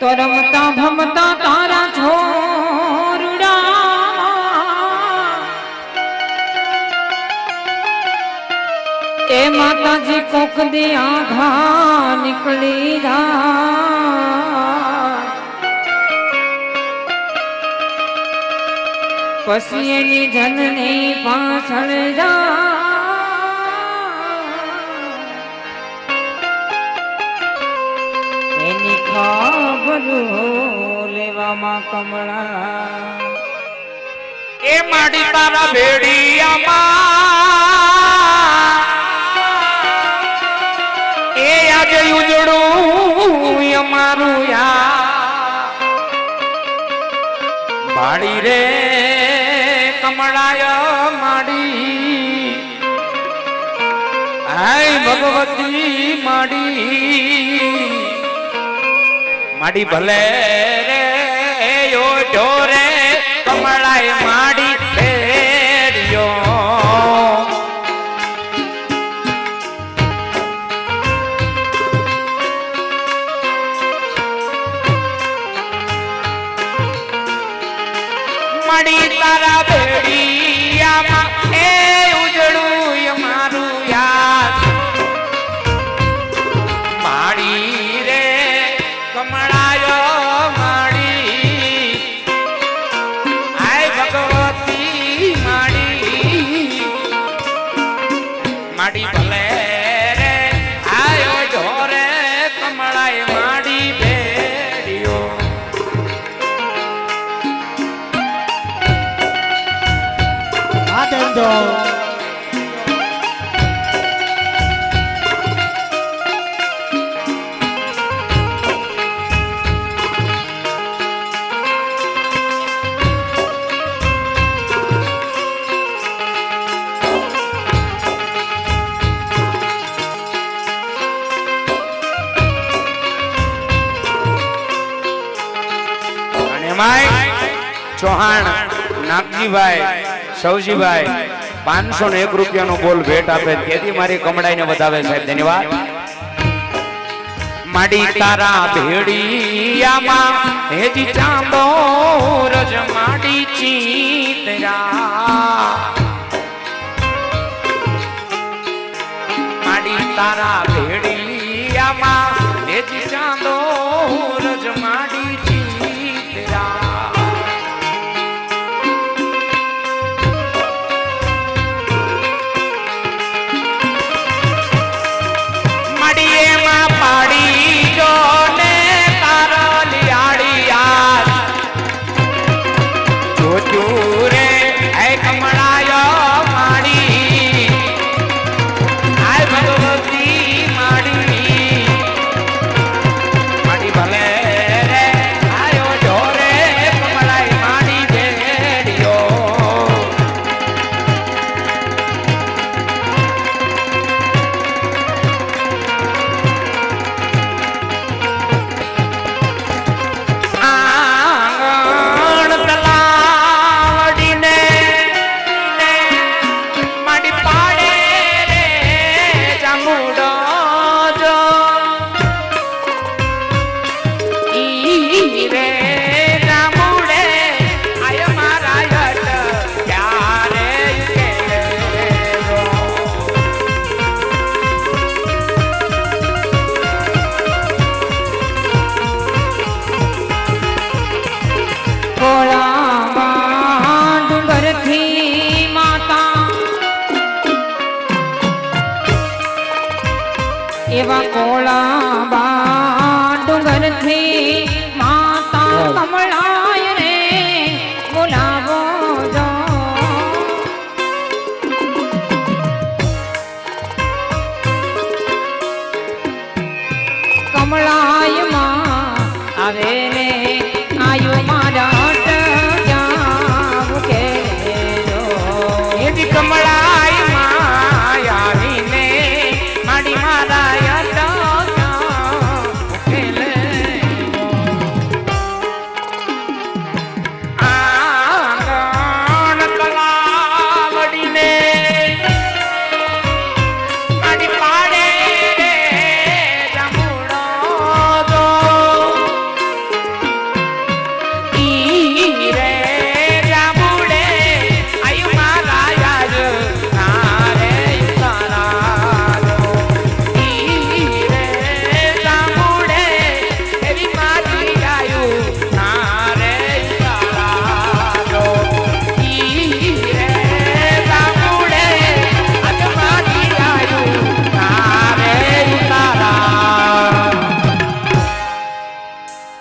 તો રમતા ભમતા તારા છોરુડા એ માતાજી કોક દે આઘા નીકળી જા પછી એની જનની પાછળ જા એની ખબર લેવામાં કમળા. એ માડી તારા ભેડિયામાં એ આજે ઉજળું અમારું યા માડી રે કમળાય માડી. હાય ભગવતી માડી. માડી ભલે આનંદો ચૌહાણ નાગજીભાઈ સૌજીભાઈ પાંચસો ને એક રૂપિયાનો બોલ ભેટ આપે. તેથી મારી કમડાઈને વધાવે સાહેબ ધન્યવાદ. માડી તારા ભેડિયામાં હેજી ચાંદો રજ માડી ચીતરા. માડી તારા એવા કોળામાં ડુંગરથી માતા કમળાય રે બોલાવો જો. કમળાયમાં આવે